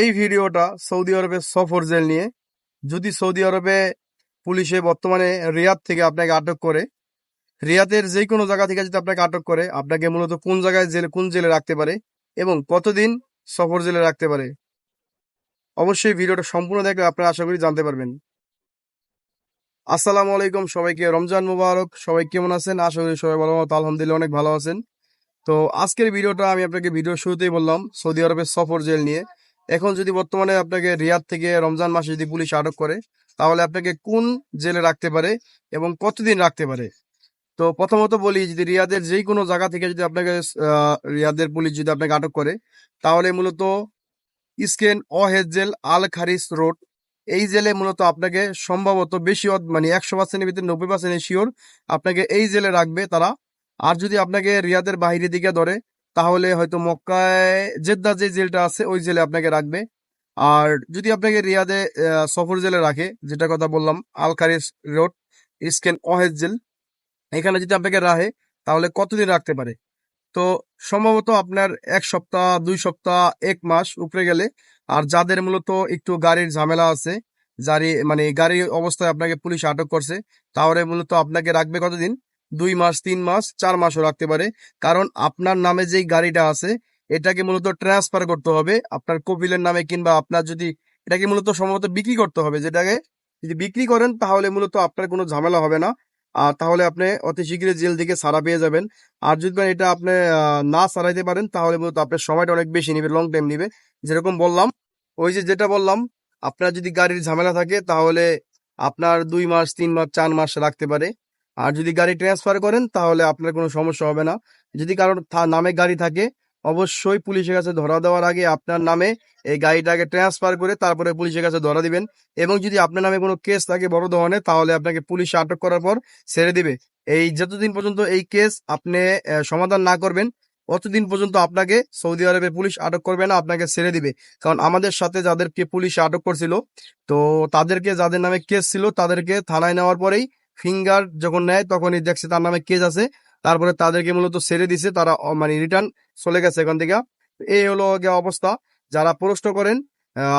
এই ভিডিওটা সৌদি আরবের সফর জেল নিয়ে। যদি সৌদি আরবে পুলিশে বর্তমানে রিয়াদ থেকে আপনাকে আটক করে, রিয়াদের যে কোনো জায়গা থেকে যদি আপনাকে আটক করে, আপনাকে মূলত কোন জায়গায় জেলে, কোন জেলে রাখতে পারে এবং কতদিন সফর জেলে রাখতে পারে, অবশ্যই ভিডিওটা সম্পূর্ণ দেখলে আপনারা আশা করি জানতে পারবেন। আসসালামু আলাইকুম সবাইকে, রমজান মুবারক, সবাই কেমন আছেন? আশা করি সবাই ভালো মতো আলহামদুলিল্লাহ অনেক ভালো আছেন। তো আজকের ভিডিওটা আমি আপনাকে ভিডিও শুরুতেই বললাম, সৌদি আরবের সফর জেল নিয়ে। এখন যদি বর্তমানে আপনাকে রিয়াদ থেকে রমজান মাসে যদি পুলিশ আটক করে, তাহলে আপনাকে কোন জেলে রাখতে পারে এবং কতদিন রাখতে পারে? তো প্রথমত বলি, যদি রিয়াদের যেই কোনো জায়গা থেকে যদি আপনাকে রিয়াদের পুলিশ যদি আপনাকে আটক করে, তাহলে মূলত ইস্কেন অহেজ জেল আল খারিস রোড। এই জেলে মূলত আপনাকে সম্ভবত বেশি মানে একশো পার্সেন্টের ভিতরে নব্বই পার্সেন্ট শিওর আপনাকে এই জেলে রাখবে তারা। আর যদি আপনাকে রিয়াদের বাহিরের দিকে ধরে তাহলে হয়তো মক্কায় জেদ্দা যে জেলটা আছে, ওই জেলে আপনাকে রাখবে। আর যদি আপনাকে রিয়াদে সফর জেলে রাখে, যেটা কথা বললাম আল খারিস রোড ইস্কেন অহেজ জেল, এখানে যদি আপনাকে রাখে, তাহলে কতদিন রাখতে পারে? তো সম্ভবত আপনার এক সপ্তাহ, দুই সপ্তাহ, এক মাস উপরে গেলে। আর যাদের মূলত একটু গাড়ির ঝামেলা আছে যারি মানে গাড়ি অবস্থায় আপনাকে পুলিশ আটক করছে, তাহলে মূলত আপনাকে রাখবে কতদিন? দুই মাস, তিন মাস, চার মাসও রাখতে পারে। কারণ আপনার নামে যেই গাড়িটা আছে, এটাকে মূলত ট্রান্সফার করতে হবে আপনার কপিলের নামে কিংবা আপনার যদি এটাকে মূলত সম্ভবত বিক্রি করতে হবে, যেটাকে যদি বিক্রি করেন তাহলে মূলত আপনার কোনো ঝামেলা হবে না। আর তাহলে আপনি অতি শীঘ্রই জেল থেকে ছাড়া পেয়ে যাবেন। আর যদি এটা আপনি না সারাইতে পারেন, তাহলে মূলত আপনার সময়টা অনেক বেশি নেবে লং টাইম নেবে। যেরকম বললাম, ওই যে যেটা বললাম, আপনার যদি গাড়ির ঝামেলা থাকে, তাহলে আপনার দুই মাস, তিন মাস, চার মাস রাখতে পারে। আর যদি গাড়ি ট্রান্সফার করেন, তাহলে আপনার কোনো সমস্যা হবে না। যদি কারোর নামে গাড়ি থাকে, অবশ্যই পুলিশের কাছে ধরা দেওয়ার আগে আপনার নামে এই গাড়িটাকে ট্রান্সফার করে তারপরে পুলিশের কাছে ধরা দিবেন। এবং যদি আপনার নামে কোনো কেস থাকে বড় ধরনের, তাহলে আপনাকে পুলিশ আটক করার পর ছেড়ে দিবে। এই যতদিন পর্যন্ত এই কেস আপনি সমাধান না করবেন, অতদিন পর্যন্ত আপনাকে সৌদি আরবের পুলিশ আটক করবে না, আপনাকে ছেড়ে দিবে। কারণ আমাদের সাথে যাদেরকে পুলিশ আটক করছিল, তো তাদেরকে, যাদের নামে কেস ছিল, তাদেরকে থানায় নেওয়ার পরেই ফিঙ্গার যখন নেয় তখনই দেখছে তার নামে কেস আছে। তারপরে তাদেরকে মূলত ছেড়ে দিছে, তারা মানে রিটার্ন চলে গেছে এখান থেকে। এই হলো অবস্থা। যারা প্রশ্ন করেন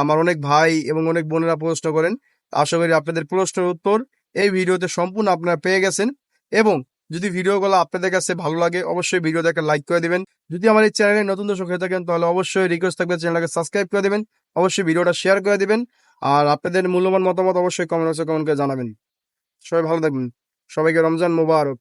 আমার অনেক ভাই এবং অনেক বোনেরা প্রশ্ন করেন, আশা করি আপনাদের প্রশ্নের উত্তর এই ভিডিওতে সম্পূর্ণ আপনারা পেয়ে গেছেন। এবং যদি ভিডিওগুলো আপনাদের কাছে ভালো লাগে, অবশ্যই ভিডিওতে একটা লাইক করে দেবেন। যদি আমার এই চ্যানেলে নতুন দর্শক হয়ে থাকেন, তাহলে অবশ্যই রিকোয়েস্ট থাকবে চ্যানেলটাকে সাবস্ক্রাইব করে দেবেন। অবশ্যই ভিডিওটা শেয়ার করে দেবেন। আর আপনাদের মূল্যবান মতামত অবশ্যই কমেন্ট বক্সে কমেন্ট করে জানাবেন। সবাই ভালো থাকবেন। সবাইকে রমজান মোবারক।